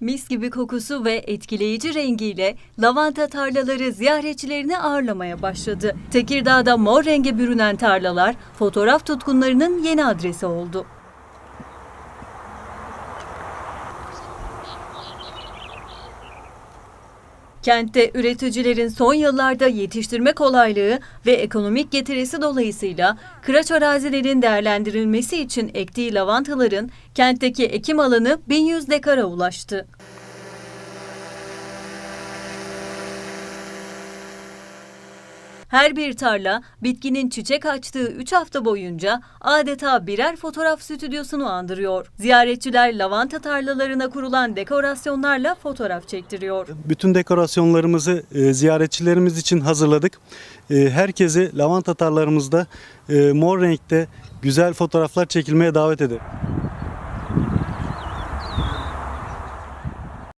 Mis gibi kokusu ve etkileyici rengiyle lavanta tarlaları ziyaretçilerini ağırlamaya başladı. Tekirdağ'da mor renge bürünen tarlalar fotoğraf tutkunlarının yeni adresi oldu. Kentte üreticilerin son yıllarda yetiştirme kolaylığı ve ekonomik getirisi dolayısıyla kıraç arazilerin değerlendirilmesi için ektiği lavantaların kentteki ekim alanı 1100 dekara ulaştı. Her bir tarla bitkinin çiçek açtığı 3 hafta boyunca adeta birer fotoğraf stüdyosunu andırıyor. Ziyaretçiler lavanta tarlalarına kurulan dekorasyonlarla fotoğraf çektiriyor. Bütün dekorasyonlarımızı e, ziyaretçilerimiz için hazırladık. E, herkesi lavanta tarlalarımızda e, mor renkte güzel fotoğraflar çekilmeye davet ederim.